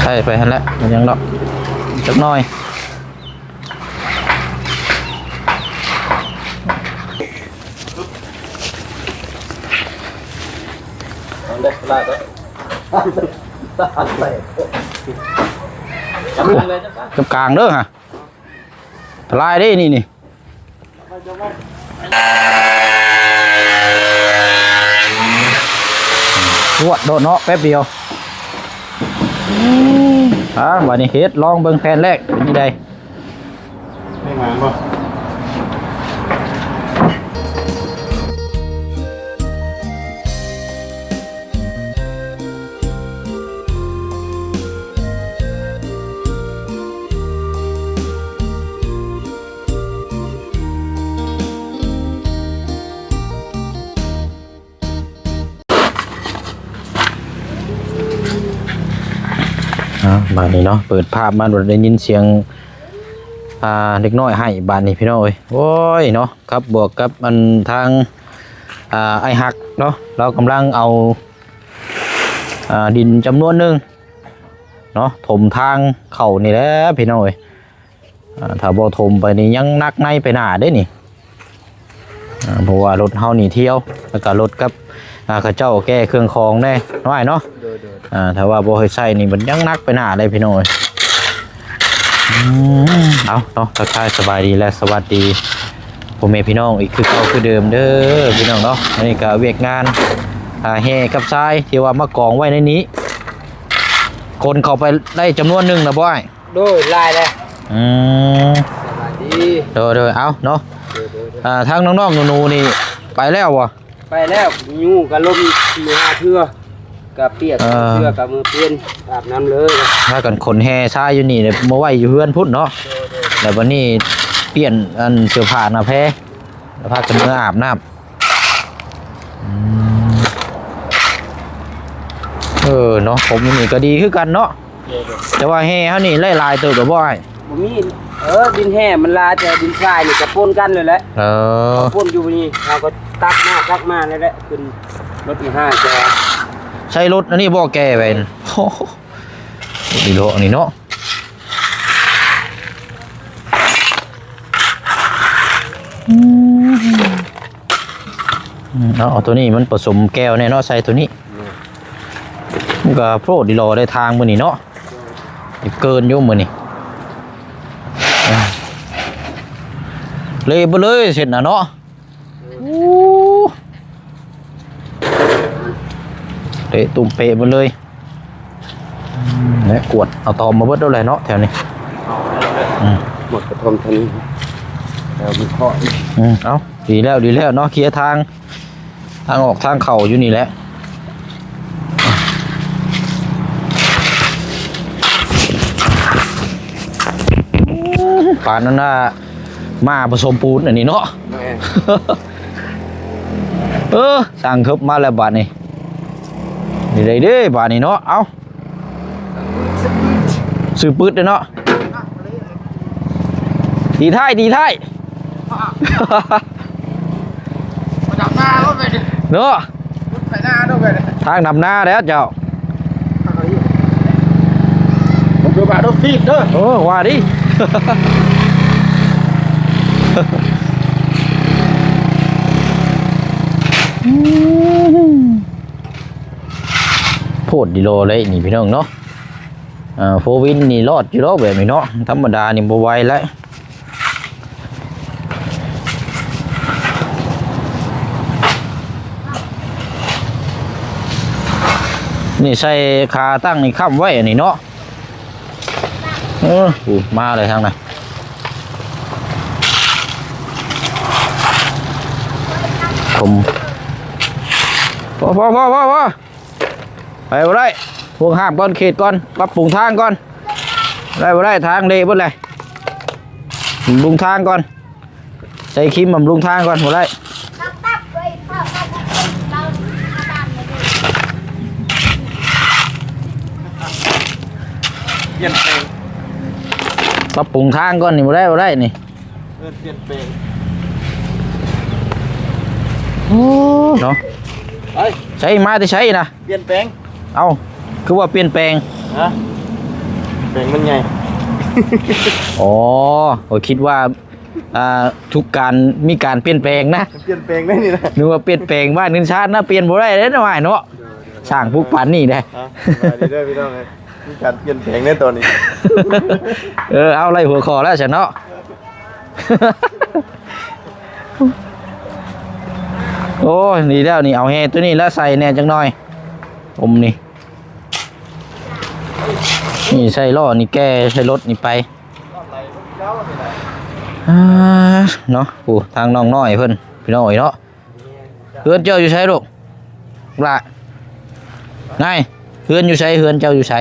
ใช่ไปหันแหล้วมันยังดอกจักหน่อยเด็กลาดเลยจำเลยจ้ะกับกลางเด้อฮะทลายได้นี่นี่รวดโดดเนาะแป๊บเดียว อ่าวันนี้เฮ็ดลองเบิ่งแผนแรกเป็นยังไงไม่มาบ่ อ่าบานนี้เนาะเปิดภาพมาโดดได้ยินเสียงอ่าเด็กน้อยให้บานนี้พี่น้องเอ้ยโอ้ยเนาะครับบวกกับมันทางอ่าไอหักเนาะเรากำลังเอาอ่าดินจำนวนหนึ่งเนาะถมทางเข่านี่แหละพี่น้องเอ้ยอ่าถ้าบ่ถมไปนี่ยังนักในไปหนาได้นี่เพราะว่ารถเฮานี่เที่ยวแล้วก็รถกับอ่าเจ้าแก้เครื่องคองแน่น้อยเนาะ อ่าถ้าว่าบ่ให้ใส่นี่มันยังนักไปหน้าเลยพี่น้อยอืมเอาเนาะทักทายสบายดีและสวัสดีพ่อแม่พี่น้องอีกคือเก่าคือเดิมเด้อพี่น้องเนาะอันนี้ก็เวียกงานอ่าแห่กับทรายที่ว่ามากองไว้ในนี้ คนเข้าไปได้จำนวนหนึ่งนะบ่อยโดยลายเลยอืมสบายดีเด้อเด้อเอาเนาะโดยโดยโดยอ่าทางน้องๆหนูๆนี่ไปแล้ววะไปแล้วยูกับลมมือหาเทือ กับเปียกเออเชือกับมือเปลี่ยนอาบน้ำเลยถ้ากันขนแห่ทรายอยู่นี่เนี่ยมาไว้อยู่เฮือนพุ่นเนาะโดยโดยแต่วันนี้เปลี่ยนอันเสื้อผ้าหน้าแพ้แล้วพากันเมื่ออาบน้ำอืมเออเนาะผมนี่ก็ดีคือกันเนาะโดยโดยแต่ว่าแห่เขานี่ไล่ลายตัวกับบ่อยบ่มีเออดินแห้มันลาแต่ดินทรายนี่จะปนกันเลยแหละเออปนอยู่นี่เราก็ตักมาตักมาเลยแหละขึ้นรถมือห้าจะ ใช้รถอันนี้บ่แก่ไปนะโอ้โหดีโลอันนี้เนาะอืมเอาเอาตัวนี้มันผสมแก้วแน่เนาะใส่ตัวนี้มันก็โปรดดีรอได้ทางมือนี่เนาะอย่าเกินอยุ่มือนี่อะเลยไปเลยเสร็จนะเนาะเตะตุ่มเปะไปเลยอืมและกวดเอาตอมมาเบิดเอาเลยเนาะแถวนี้อืมหมดกระทมเท่านี้แล้วมีข้ออีกอืมเอาดีแล้วดีแล้วเนาะเคลียร์ทาง ทางออกทางเข่าอยู่นี่แหละป่านนั้นน่ะมาผสมปูนอันนี้เนาะแม่เออสั่งคึบมาแล้วบาทนี่ นี่ได้เด้บาทนี่เนาะเอาซื้อปืดเลยเนาะดีท้ายดีท้ายมาดับหน้าก็ไปดิเนาะไปหน้าด้วยไปดิทางนำหน้าแล้วเจ้าผมดูบาดฟีดเด้อโอ้ว่าดิโพ ดดิโลเลยนี่พี่น้องเนาะอ่าโฟวินนี่รอดอยู่แล้วแบบนี้เนาะธรรมดานี่บ่ไหวแล้วนี่ใส่คาตั้งนี่ค้ำไว้อันนี้เนาะเออมาเลยทางไหนผมพอพอพอพอพอ ไปบ่ได้พวกห้ามก่อนเขตก่อนปรับปรุงทางก่อน ได้บ่ได้ทางเละบ่เลยบำรุงทางก่อน ใส่ครีมบำรุงทางก่อนบ่ได้ตับตับเลยพ่อตับตับเราอาบน้ำเลยเปลี่ยนแปลงปรับปรุงทางก่อนนี่บ่ได้บ่ได้นี่เออเปลี่ยนแปลงเนาะเฮ้ยใช้มาแต่ใช้นะเปลี่ยนแปลง เอาคือว่าเปลี่ยนแปลงเฮะเบ่งมันใหญ่อ๋อผมคิดว่าอ่าทุกการมีการเปลี่ยนแปลงนะเปลี่ยนแปลงได้นี่นะนึกว่าเปลี่ยนแปลงบ้านนินชาตินะเปลี่ยนบ่ได้เด้อนะว่ายเนาะสร้างปุ๊กปันนี่ได้ฮะมาดีเด้อพี่น้องเลยมีการเปลี่ยนแปลงในตอนนี้ เออเอาอะไรหัวคอแล้วฉันเนาะ โอ้ยนี่แล้วนี่เอาแฮตัวนี้แล้วใส่แน่จังหน่อยอมนี่ นี่ใส่ล้อนี่แก้ใส่รถนี่ไปอ่าเนาะโอ้ทางน้องน้อยเพิ่นพี่น้อยเนาะเฮือนเจ้าอยู่ใช้ลูกละนายเฮือนอยู่ใช้เฮือนเจ้าอยู่ใช้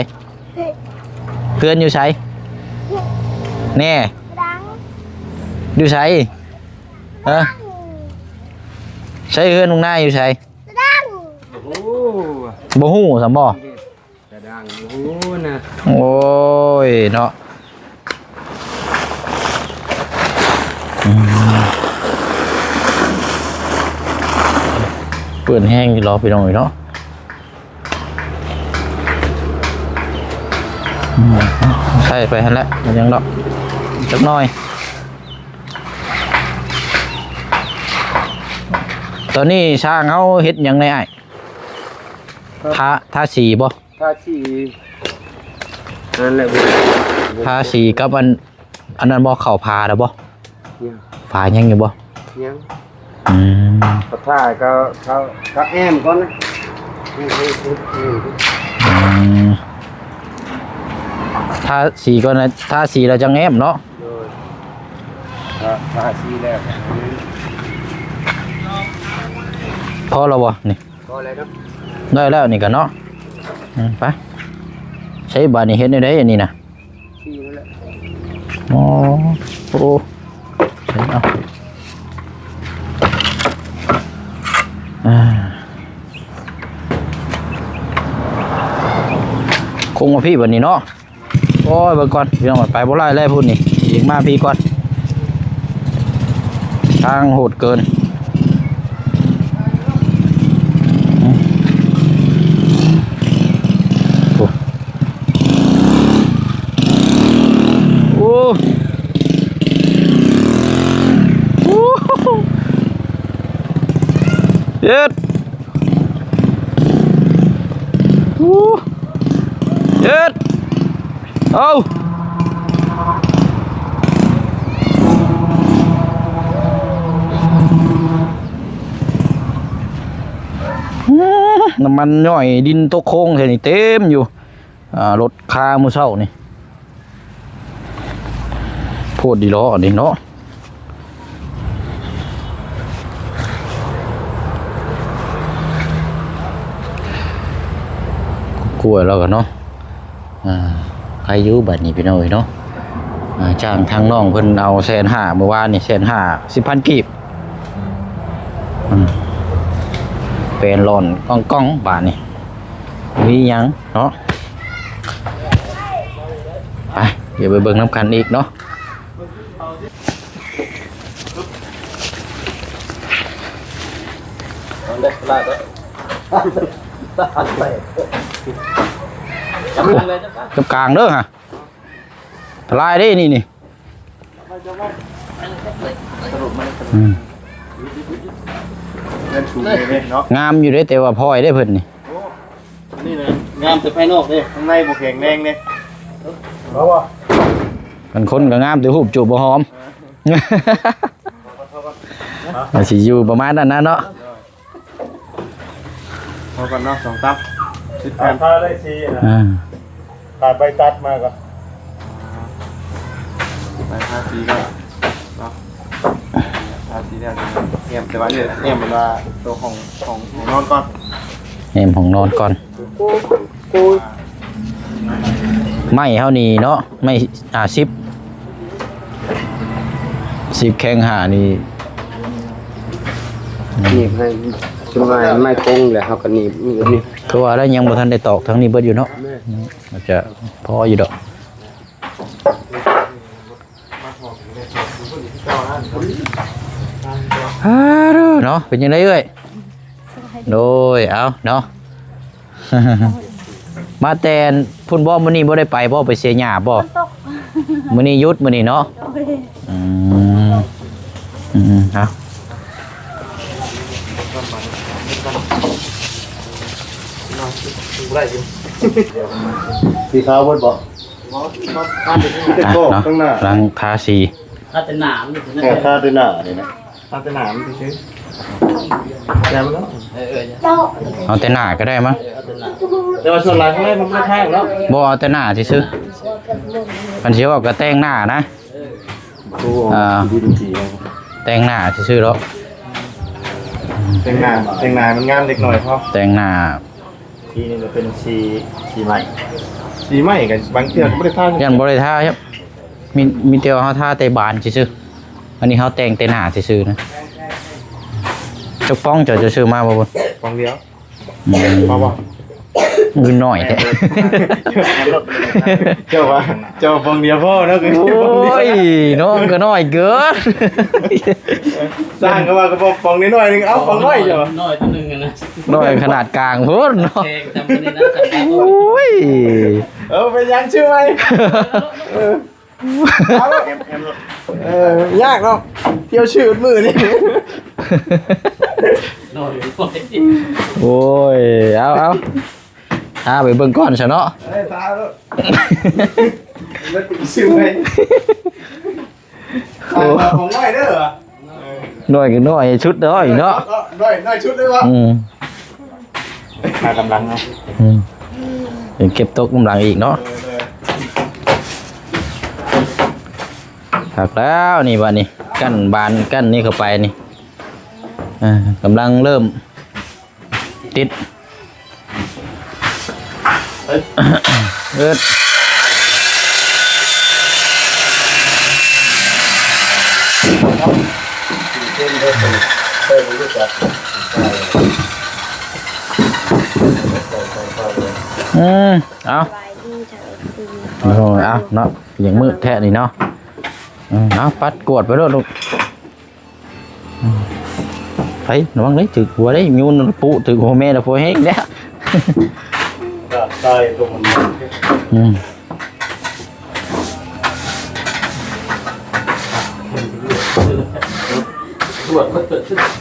เฮือนอยู่ใช้แน่ดังอยู่ใช้เออใช้เฮือนลงหน้าอยู่ใช้ดังโอ้บ่ฮู้สำบ่ กระดังโอ้นะโอ้ยเนาะเปื่อนแห้งอยู่รอไปหน่อยเนาะใช่ไปหันแหละมันยังดอกจักหน่อย ตอนนี้ช่างเขาเฮ็ดยังไงไอ้ทาทาสีบ่ ถ้าที่นั่นแหละบุทาสีกับอันอันนั้นบ่เข้าพาแล้วบ่ยังพายังอยู่บ่ยังอืมก็ท่าก็เขาก็แอมก่อนนะนี่นี่นี่นี่อืมทาสีก่อนนะทาสีแล้วจังแอมเนาะโดยถ้าท่าที่แรกพอแล้วบ่นี่ก็อะไรเนาะได้แล้วนี่กันเนาะอืม ไปใช้บาดนี่เฮ็ดได้ไดอันนี้น่ะที่นั่นแหละอ๋อโอ้ใช่เอาอ่าคงมาพี่วันนี้เนาะโอ้ยเบิ่งก่อนพี่น้องไปบ่ไล่แล้วพุ่นนี่อีกมาพี่ก่อนทางโหดเกิน ย็ดโอ้เย็ดเอาน้ำมันย่อยดินตกโค้งเท่นี้เต็มอยู่รถคามือเช้านี่พูดดีล้อดิเนาะ กลัวแล้วกันเนาะอ่าใครอยู่บัดนี้พี่น้อยเนาะจ้างทางน้องเพิ่นเอาแสนห้าเมื่อวานนี่แสนห้าสิบพันกีบเป็นหลอนก้องก้องบาทนี่มียังเนาะไปเดี๋ยวไปเบิ่งน้ำกันอีกเนาะได้ลาดได้ กับกลางเด้อฮะทลายได้นี่นี่อืมเล่นสูงเลยเนาะงามอยู่เด้แต่ว่าพลอยได้เพิ่นนี่นี่เลยงามแต่ภายนอกเด้ข้างในบ่แข็งแรงเด้เพราะว่ากันคนก็งามแต่หูบจูบบ่หอมมันสิอยู่ประมาณนั้นนะเนาะ พอกันเนาะสองตับสิบแผ่นถ้าได้ซีนะอ่าตัดไปตัดมาก่อนไปทาสีก็เนาะทาสีเนี่ยเงียบแต่ว่าเนี่ยเงียบเวลาตัวของของของนอนก่อนแหมของนอนก่อนไม่เท่านี้เนาะไม่อ่าสิบสิบแข้งหานี่ หนีบให้ ชุดไม้ไม้คงเลยเขาก็หนีบนี่นี่คือว่าแล้วยังบ่ทันได้ตอกทั้งนี้เบิดอยู่เนาะอาจจะพออยู่ดอกฮ่าเด้อเนาะเป็นยังไงเอ้ยโดยเอาเนาะมาแต่พุ่นบ่มื้อนี้บ่ได้ไปบ่ไปเสียหญ้าบ่ตกมื้อนี้หยุดมื้อนี้เนาะโดยอืมอืมเอา ได้อยู่สีขาวบนบ่ท่านเป็นอะโก้เนาะข้างหน้ากำลังทาสีถ้าเป็นหนามนี่ถึงแค่ท่าด้วยหน้าเลยนะท่าด้วยหน้ามันซื้อแย่มั้งเนาะเออเออเจ้าเอาแต่หน้าก็ได้มั้งถ้าเป็นหนามแต่ว่าส่วนหลังข้างในมันไม่แท่งแล้วบ่เอาแต่หน้าซื่อๆมันสิว่าก็แต่งหน้านะโอ้อ่า ดีดีดีแต่งหน้าซื่อๆแล้วแต่งหน้าแต่งหน้ามันงามเล็กหน่อยพอแต่งหน้า สีนี่จะเป็นสีสีใหม่สีใหม่กันบางเทีก็ไม่ได้ท่ายันบ่ได้ทาครับ มีมีแต่ว่าเฮาทาแต่บานซื่อๆอันนี้เฮาแต่งแต่หน้าซื่อๆนะเจักป้องเจะจะซื้อมาบ่บ่ฟองเดียวอืมพอ ป่ะเงินน้อยแท้เจ้าว่าเจ้าฟองเดียวพ่อนะคือโอ้ยน้องก็น้อยเกินสร้างก็ว่าก็บอกฟองนิดหน่อยนึงเอ้าฟองน้อยเจ้าน้อยตัวหนึงอะนะน้อยขนาดกลางโพุ่นเนาะแกงจำไม่ได้นะจำได้โอ้ยเออเป็นยังชื่อไหมเออเอาละเออยากเนาะเที่ยวชื่อมือนี่น้อยน้อยโอ้ยเอาเอา ถ้าไปเบิ่งก่อนซะเนาะเอ้ยตาแล้วแล้วติดชื่อไหมตายมาของน้อยเด้อน้อยก็น้อยชุดน้อยเนาะน้อยน้อยชุดเลยวะอืมากำลังเนาะอืมเก็บโต๊ะกำลังอีกเนาะถักแล้วนี่บัดนี้กั้นบานกั้นนี่เข้าไปนี่อ่ากำลังเริ่มติด เอิดอืมเอาไปดีเถอะคือโอ้ยเอาเนาะอย่างมืดแท้นี่เนาะอืมเอาปัดกวดไปด้วยลูกอืมไประวังเลยถึกหัวได้มิวนปุถึกหัวแม่แล้วพอแห้งแล้ว ตายตรงมัน อืม ตรวจมันเกิดขึ้น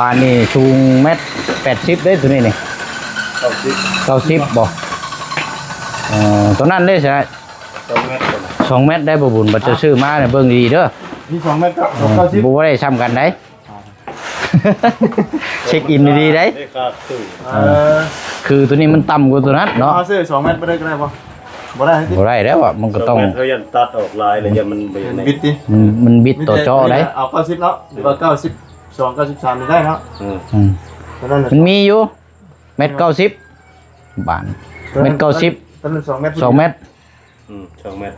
บ่ไม่เดียวนั่นเป็นหนามจริงนั่นเราตัดออกได้แล้วไอ้นี่หัวตัวนี้ตัดออกๆแต่มันเนี่ยแล้วมันอยู่บ้านนี่ชูงเม็ดแปดสิบได้ตัวนี้นี่เข้าซิกเก้าสิบบ่เอ่อตัวนั้นได้ใช่ไหมสองเมตรสองเม็ดได้บ่บุญบัดจะซื้อมาเนี่ยเบิ่งดีๆเด้อนี่สองเมตรครับเข้าซิกบ่ได้ซ้ำกันได้ เช็คอินดีๆได้ ได้ครับตู้เออคือตัวนี้มันต่ำกว่าตัวนั้นเนาะเอาซื้อสองเมตรไม่ได้ก็ได้ป่ะบ่ได้ที่บ่ได้แล้วอะมันก็ต้องเขายันตัดออกลายเลยยันมันไปในบิดดิมันมันบิดต่อจอได้เอาเก้าสิบเนาะหรือว่าเก้าสิบ สองเก้าสิบสามได้เนาะอืมอืมตอนนั้นมันมีอยู่เม็ดเก้าสิบบาทเม็ดเก้าสิบตอนนั้นสองเมตรสองเม็ดอืมสองเมตร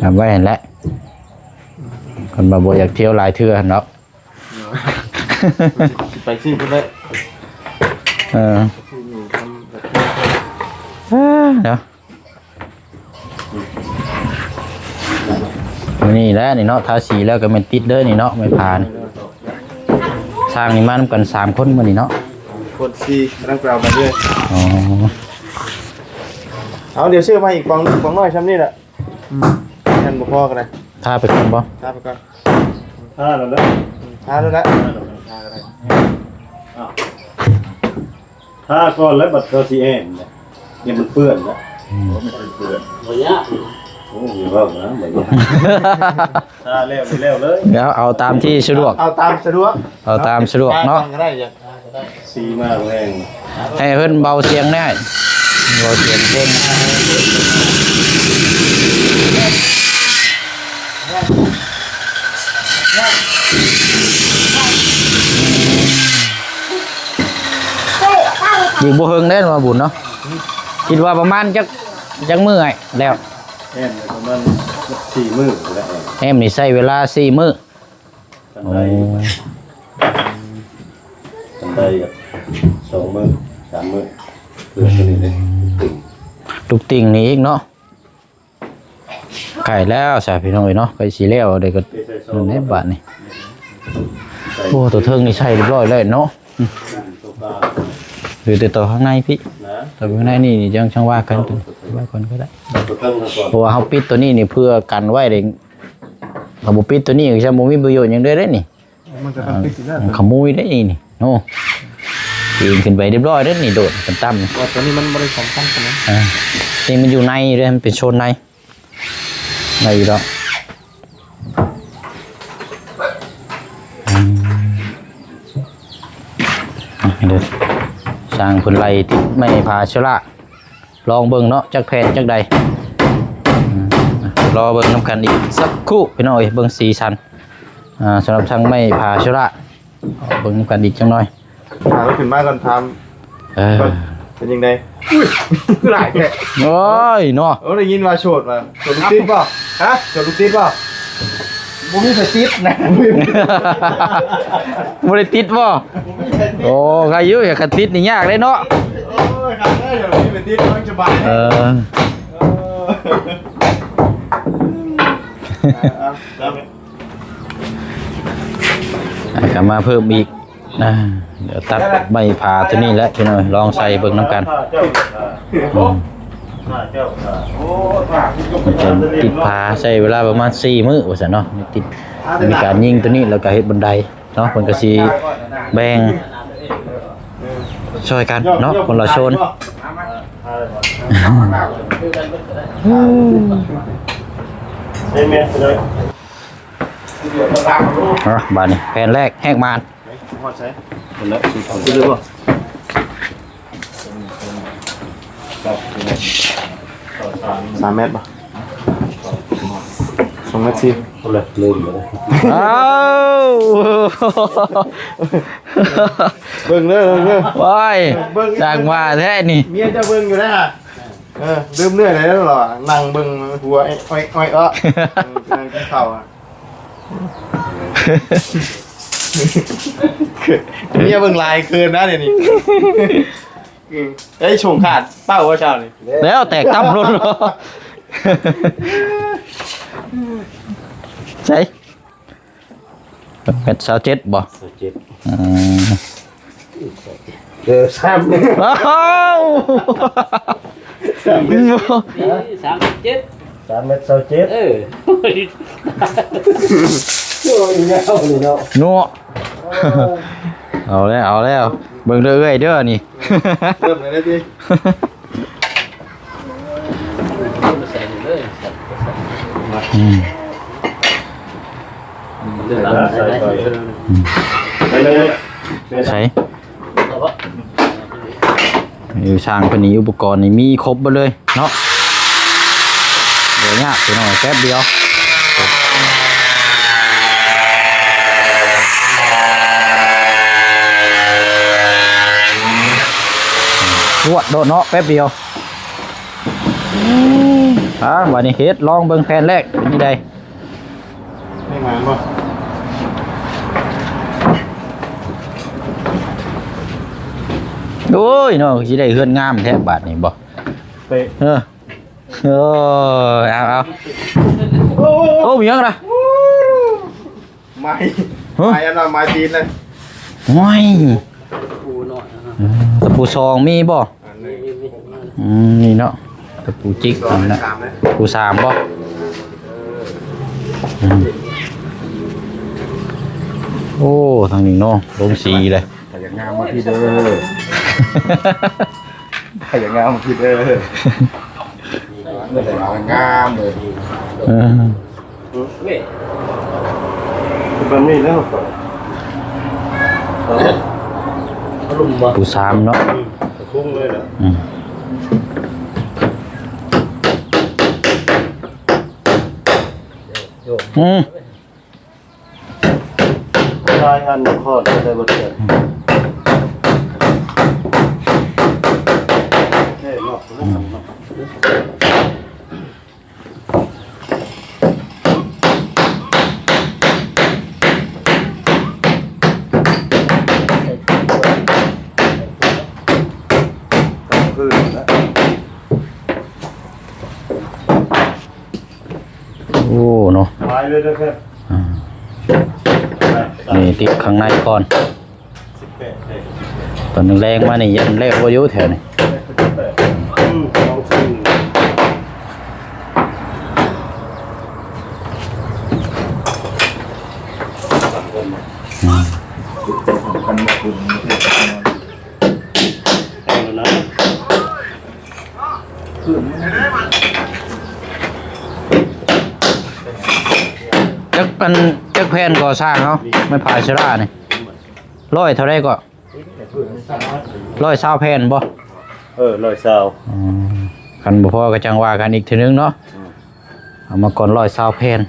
ทำไว้เห็นแล้วคนมาบ่อยากเที่ยวหลายเทื่อหั่นเนาะไปซิไปเลยเออที่นี่ทำแบบเอ้อเนาะ นี่แหละนี่เนาะทาสีแล้วก็แมันติดเด้อนี่เนาะไม่ผ่านสร้างนี่มานำกันสามคนมื้อนี่เนาะคนซีกำลังไปเอาไปเรื่อยอ๋อเอาเดี๋ยวซื้อมาอีกฟองฟองน้อยช้ำนี่แหละนั่นบ่พอกันเลยทาไปก่อนบ่ทาไปก่อนห้าแล้วนะทาแล้วละห้าก้อนแล้วบัตรเขาซีเอ็มเนี่ยเนี่ยมันเปื้อนแล้วมันเปื้อนวันนี้โอ้ยว่านะแบบนี้ห้าแล้วไม่แล้วเลยแล้วเอาตามที่สะดวก เอาตามสะดวกเอาตามสะดวกเนาะก็ได้จ้ะซีมากแรงให้เพิ่นเบาเสียงได้เบาเสียงเพลงเฮ้ยข้าวอยู่บ่เฮิงได้มาบุญเนาะ คิดว่าประมาณจักจักมื้อไอ้แล้ว แอนประมาณสี่มื้อแล้วแอนแอมนี่ใช้เวลาสี่มื้อกันโอ้ได้กันได้กับสองมื้อสามมื้อเพื่อตัวนี้เลยตึงลูกติ่งนี่อีกเนาะไก่แล้วใช่พี่น้องเอ้ยเนาะไก่สีแล้วเด็กก็เทใส่ซอนั่งนแหละบาทนี่ใส่โอ้ตัวเทิงนี่ใช่เรียบร้อยเลยเนาะตัวปลาหรือแต่ตัวข้างในพี่ นะตัวข้างในนี่นี่ยังช่างว่ากันตัวว่ากันก็ได้ตัวเครื่องก่อนเพราะว่าเฮาปิดตัวนี้นี่เพื่อกันไว้เด้ถ้าบ่ปิดตัวนี้ก็จะบ่มีประโยชน์หยังเลยเด้นี่มันจะทำติดอยู่แล้วขโมยได้นี่นี่โอ้ปีนขึ้นไปเรียบร้อยเด้นี่โดดกันต่ำนี่ว่าตัวนี้มันบริสำคัญกันนะอ่านี่มันอยู่ในเด้มันเป็นโซนในในอยู่แล้ว สร้างเพิ่นไล่ติดไม่พาเชอละลองเบิ่งเนาะจักแผ่นจักใดรอเบิ่งน้ำกันอีกสักครู่พี่น้อยเบิ่งสีสันอ่าสำหรับช่างไม่ผ่าชุระเอาเบิ่งน้ำกันอีกจังหน่อยถามไปถึงบ้านก่อนทเออำเป็นยังไงอุ้ยคือหลายแค่โอ้ยเนาะโอ้ได้ยินว่าโฉดมาโฉดลูกติดป่ะฮะโฉดลูกติดป่ะ บ่มีแต่ติดนะบ่ได้ติดบ่โอ้ใครอยู่อย่าคันติดนี่ยากเลยเนาะโอ้ยครับได้เดี๋ยวนี้เป็นติดมันสบายเออเอาเอาให้กลับมาเพิ่มอีกอ่าเดี๋ยวตัดใบผ่าตัวนี้แล้วพี่น้อยลองใส่เบิ่งน้ำกันเจ้าอืค่ะม มันมจะติดผาใช้เวลาประมาณ4มื้อว่าซั่นเนาะนี่ติดมีการยิงตัวนี้แล้วก็เฮ็ดบันไดเนาะเพิ่นก็สิแบ่งช่วยกันเนาะคนละโซนใช่ไหมเลยอะบานนี้แผ่นแรกแหกมาน พอใช้ คนละ สี่คนดูป่ะสามเมตรป่ะสองเมตรสิคนละลืมเลยอ้าวเบิ่งเด้อเบิ่งเด้อว้ายจากมาแท้นี่เมียจะเบิ่งอยู่นะฮะเออลืมเรื่อยเลยแล้วหรอนั่งเบิ่งหัวไอ้อ้อยอ้อยเอ้อนั่งกินข้าวอะเมียเบิ่งลายเกินนะเดี๋ยวนี้ เอ้ยชงขาดเป้าว่าเช้านี่แล้วแตกตั้มรถใช่เป็นสาวเจ็ดบ่เจ็ดอืมเดือสามอ้าวสามสิบเจ็ดสามเมตรเศร้าเจ็ดเออโอ้ยเงาเลยเนาะนัวเอาแล้วเอาแล้วเบิ่งเด้อเอ้ยเด้อนี่ เริ่มเลยนะพี่ใส่เลยอืมเดือดใส่ใส่ไปได้ไปเลยใช่อยู่ช่างคนนี้อุปกรณ์นี่มีครบหมดเลยเนาะเดี๋ยวยากไปหน่อยแป๊บเดียว รวดโดดเนาะแป๊บเดียวอ่าวันนี้เฮ็ดลองเบิ่งแผนแรกเป็นยังไงไม่มาป่โอ้ยเนาะสิได้เฮือนงามแท้บาดนี้บ่ไปเออเออเอาเอาโอ้โอ้มีหยังนะไม้ไม้อันนั้นไม้ตีนเลยว้ย ปูหน่อยนะฮะ ตะ ปูซองมีบ่อันนี้อืมนี่เนาะตะปูจิกสอนั่งนแหละสามเลยปูสามบ่อืมโอ้ทางนี้เนาะลงสีเลยขยันงามมาพี่เด้อขยันงามมาพี่เด้อเมื่อไหร่งามเลยเออเว้ยแบบนี้แล้ว ก่อนอารมณ์บ่ปูสามเนาะคุ้งเลยเหรออืมอืมชายอันข้อได้บทเรียนเฮ้ยเนาะเนาะ โอ้เนาะไปเลยเด้อเพื่อนอ่านี่ติดข้างในก่อน สิบแปดเด็กตอนแรงๆมานี่ยันแล้วบ่อยู่แถวนี้สิบแปดอืมลองชิม เอาแล้วนะ จัก อันจักแผ่นก่อสร้างเนาะไม่ผ่าชรานี่ร้อยเท่าไรก็ร้อยเศร้าแผ่นบ่เออร้อยสาวอืมคันบ่พอก็จังว่ากันอีกทีนึงเนาะเอามาก่อนร้อยเศร้าแผ่น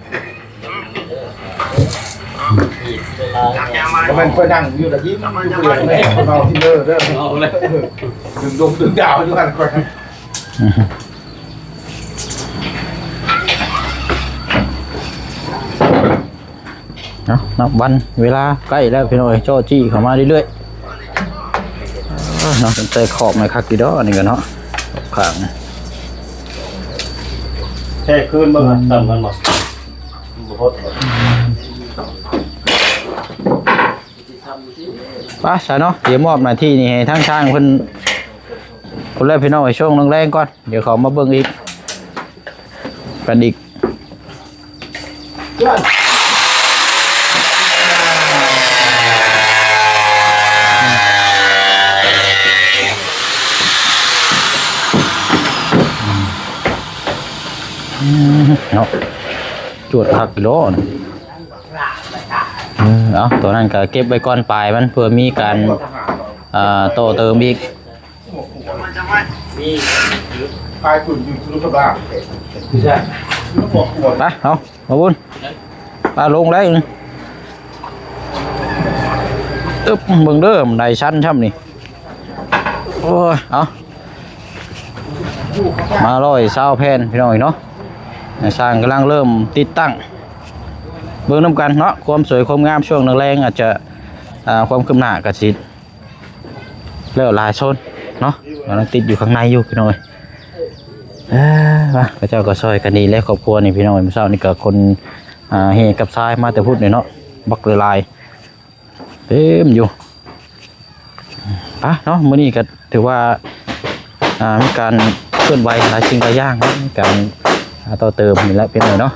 ก็มันเพื่อดังอยู่ตะกี้มันอยู่เปลี่ยนแม่เบาที่เด้อเด้อเอาเลยดึงดงดึงดาวอยู่กันก่อน อื้อหือเนาะนับวันเวลาใกล้แล้วพี่น้อยโจ้จี้เข้ามาเรื่อยๆอ้าวเนาะเป็นใจขอบหน่อยคักกี่ดอกนี่กันเนาะข้างแค่คืนบ้างอะต่ำกันหมดบ่พอดไป้าใช่เนาะเดี๋ยวมอบหน้าที่นี่ให้ทั้งช่างเพิ่นคนแรกพี่น้องไอ้ช่วงแรงๆก่อน เดี๋ยวเขามาเบิ่งอีกกันอีก เนาะจวดหักกิโลนเออเอาตัวนั้นก็เก็บไว้ก่อนปลายมันเพื่อมีการอ่าโตเติมอีกพายคุณอยู่ทุกบ้านใช่ไปเอามาบุญปลาลงได้อึ๊บเบิ่งเด้อมันได้ชั้นช่ำนี่โอ้ยเอามาร้อยเศร้าแผ่นพี่น้อยเนาะ สร้างกำลังเริ่มติดตั้ง เบิ่งน้ำกันเนาะความสวยความงามช่วงแรงอาจจะความคืบหน้ากระสิแล้วลายโซนเนาะกำลังติดอยู่ข้างในอยู่พี่น้อยเออมาพระเจ้าก็ซอยกันดีและครอบครัวนี่พี่น้องเมื่อเช้านี่ก็คนเฮกับทรายมาแต่พูดเนี่ยเนาะบักละลายเต็มอยู่ปะเนาะมื้อนี้ก็ถือว่ามีการเคลื่อนไหวหลายสิ่งหลายอย่างมีการ ต่อเติมนี่แหละพี่น้องเนาะ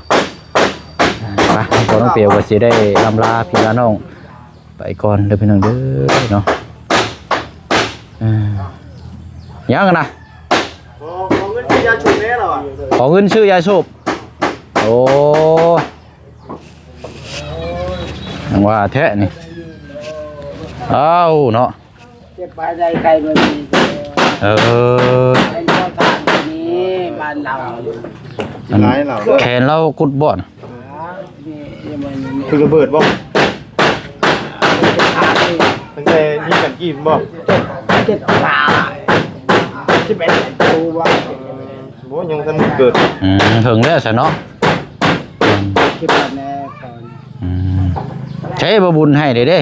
อ่าไปพอน้องเปียวก็สิได้ลำลาพี่ลาน้อง ไปก่อนเด้อพี่น้องเด้อเนาะอ่ายังกันนะขอเงินที่ยาชุนแน่หรอขอเงินชื่อยาสูบโอ้ยังว่าแท้นี่เอ้าเนาะเก็บไปได้ใครมาดีเออไอ้พ่อทานคนนี้บ้านเรา อันร้ายเหรอแขนเรากุดบ่อนนี่มันคือระเบิดบ่จะขาดนี่ตั้งแต่นี่กันกี่บ่เจ็ดขาที่เป็นตัวว่าบ่ยังทันเกิดอืมถึงแล้วซะเนาะอืมที่เป็นแน่ก่อนอืมใช้บบุญให้เด้เด้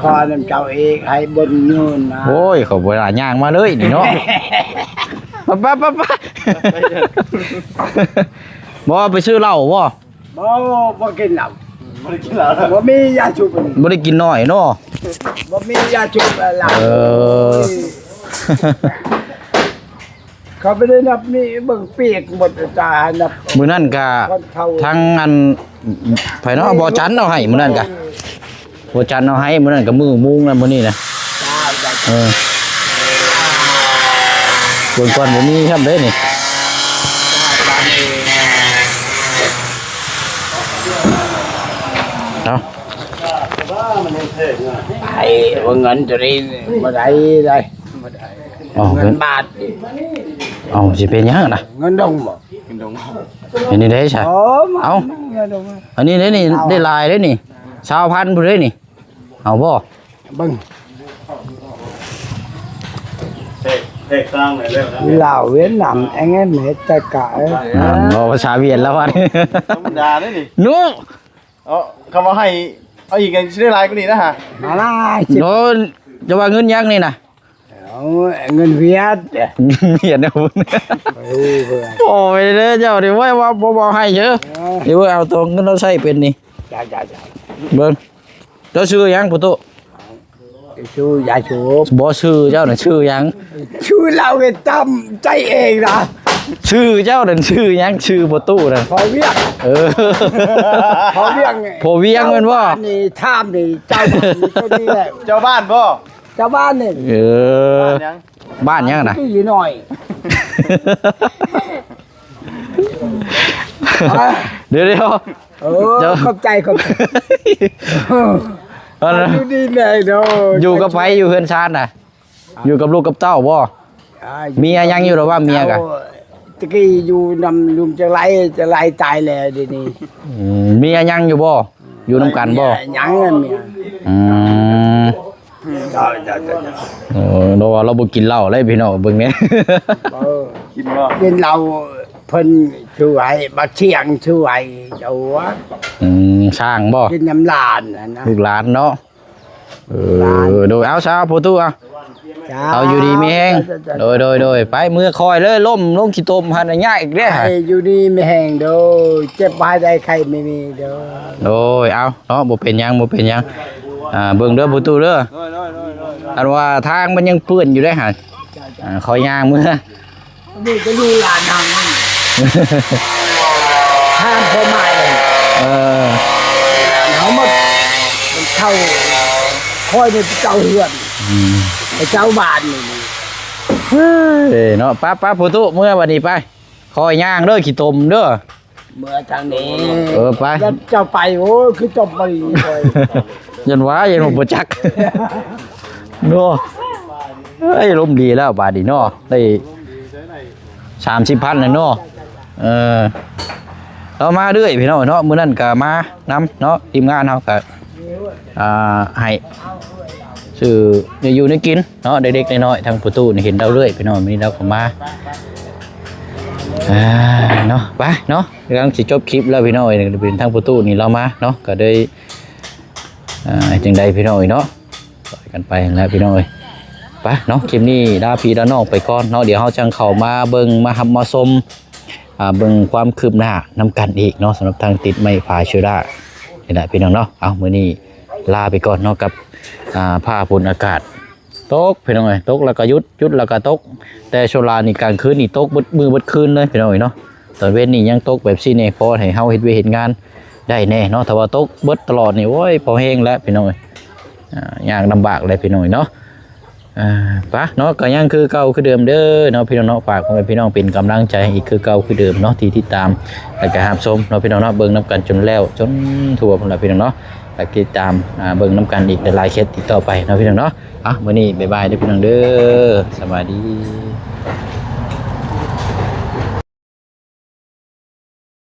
คอน้ำเจ้าเองให้บนนู่นนะโอ้ยเขาเวลาย่างมาเลยนี่เนาะ ปะปะปะปะบ่ไปซื้อเหล้าบ่บ่บ่กินเหล้าบ่ได้กินแล้วบ่มียาชุบบ่ได้กินน้อยเนาะบ่มียาชุบเหล้าเออเขาไม่ได้นับนี่เบิ่งเปียกหมดตานับมื้อนั้นก็คนเฒ่าทั้งอันไผเนาะบ่จันเอาให้มื้อนั้นก็บ่จันเอาให้มื้อนั้นก็มือมุงนั่นมื้อนี้นะเออเบิ่งก่อนบ่มีครับเด้นี่เนาะไอ้ว่าเงินตัวนี้บ่ได้ได้บ่ได้เอาเงิเงินนบาทนี่เอาสิเป็นหยังน่ะเงินดงบ่กินดงอันนี้ได้ใช่โอ้มาเอาเงินดงอันนี้ได้นี่ได้ลายได้นี่20,000พุ่นเด้นี่เอาบ่เบิ่ง เทกเทกสร้างไหนแล้วนะเหล้าเวียดนามไอ้เงี้ยแม่ตะกะอ่าบ่ภาษาเวียดแล้วว่าธรรมดาเด้นี่นูเอาคำว่าให้เอาอีกกันสิได้หลายกว่านี้นะฮะมาลาสิโนจะว่าเงินยังนี่นะโเอาเงินเวียดเห็นนะคุณเออเพื่อนโอ้ยเด้อเจ้าเดี๋ยวไว้ว่าบ่บ่ให้เยอะเดี๋ยวเอาตัวเงินเราใช้เป็นนี่จ้าจ้าจ้าเบิ่งเจ้าชื่อหยังปุตุ ชูยาชูบ่ชื่อเจ้าน่ะชื่อหยังชูเราก็จำใจเองนะชื่อเจ้านั่นชื่อหยังชื่อปุตุนั่นพอเวียงเออ พอเวียงพอเวียงแม่นบ่เจ้าบ้านี่ท่ามนี่เจ้าบ้านนี่ตัวนี้แหละเจ้าบ้านบ่เจ้าบ้านนี่เออ บ้านยังบ้านหยังน่ะที่หน่อย เดี๋ยวเดี๋ยว เออเจ้า ขอบใจขอบใจเอา นะอยู่ดีแน่เด้ออยู่กับไผอยู่เฮือนชาติน่ะ อยู่กับลูกกับเต้าบ่อ่าเมียยังอยู่หรือว่าเมียกะจ้ตะกี้อยู่นำลุมจะไล่จะไล่ตายแล้วเดี๋ยวนี้อืมเมียยังอยู่บ่อยู่นํกันบ่เมียยังเงินเมียอืม เจ้าเจ้าเจ้าเจ้าโอ้เราว่าเราบ่กินเหล้าเลยพี่น้องเบิ่งแหนี่เออกินบ่เป็นเราเพิ่นช่วยบักเชียงช่วยเจ้าว่าอืมสร้างบ่กินน้ำลานน่ะนะลูกหลานเนาะเอหลานอโดยเอาซาโพตู้เอาจ้เอาอยู่ดีมีแฮงจ้าจ้าโดยโดยโดยไปมือคอยเลยล่มลงขี้ตมหันยากอีกเด้อ ไอ้อยู่ดีไม่แห้งเด้อเจ็บปลายได้ใครไม่มีเด้อโดยเอาเนาะบ่เป็นหยังบ่เป็นหยัง อ่าเบิ่งเด้อโพตู้เด้อน้อยน้อยน้อยน้อยอันว่าทางมันยังเปื้อนอยู่ได้อหั่นอ่าคอยย่างมือนี่ก็อยู่หลานทางนี่ห้ามพ่อใหม่เออเขามามันเข้าคอยเป็นเจ้าเฮือนอืมไอ้เจ้าบ้านนี่เอ้ยเนาะป้าป้าโพตู้เมื่อวันนี้ไปคอยย่างเด้อขี้ตมเด้อเมื่อทางนี้เออไปแล้วเจ้าไปโอ้ยคือจบไปเล ยันว่ายันบ่บ่จักเนาะเอ้ลมดีแล้วบาดนี้เนาะได้30,000แล้วเนาะเออเรามาเรื่อยพี่น้องเนาะมื้อนั้นก็มานํเนาะทีมงานเฮาก็อ่าให้ซื้ออยู่ในกินเนาะเด็กๆน้อยๆทางประตูนี่เห็นเราเรื่อยพี่น้องมื้อนี้เราก็มาอ่าเนาะไปเนาะกำลังสิจบคลิปแล้วพี่น้องเอ้ยเป็นทางประตูนี่เรามาเนาะก็ได้ จังใดพี่น้อยเนาะปกันไปแล้วพี่น้อยไปเนาะคลิปนี้ลาพี่ลาน้องไปก่อนเนาะเดี๋ยวเฮาจังเข้ามาเบิ่งมาหับมาชมอ่าเบิ่งความคืบหน้านํกันอีกเนาะสำหรับทางติดไม้ผาชื้อรานี่แหละพี่น้องเนาะเอามื้อนี้ลาไปก่อนเนาะกับอ่าผ้าพลอากาศตกพี่น้องเอ้ยตกแล้วก็ยุดยุดแล้วก็ตก แต่โชลานี่กลางคืนนี่ตกบดมือบิดคืนเลยพี่น้องเอ้ยเนาะตอนเว้นนี่ยังตกแบบซี่แน่พอให้เฮาเฮ็ดเวเฮ็ดงาน ได้แน่เนาะถ้าว่าตกเบิดตลอดนี่โอ้ยพอแห้งแล้วพี่น้อยอ่ายากลำบากเลยพี่น้อยเนาะปะเนาะก็ยังคือเก่าคือเดิมเด้อเนาะพี่น้องเนาะฝากพ่อแม่พี่น้องเป็นกำลังใจอีกคือเก่าคือเดิมเนาะที่ติดตามแล้วก็หามชมเนาะพี่น้องเนาะเบิ่งน้ำกันจนแล้วจนทั่วพุ่นละพี่น้องเนาะแล้วก็ตามเบิ่งน้ำกันอีกหลายเคสติดต่อไปเนาะพี่น้องเนาะอะมื้อนี้บ๊ายบายเด้อพี่น้องเด้อสวัสดี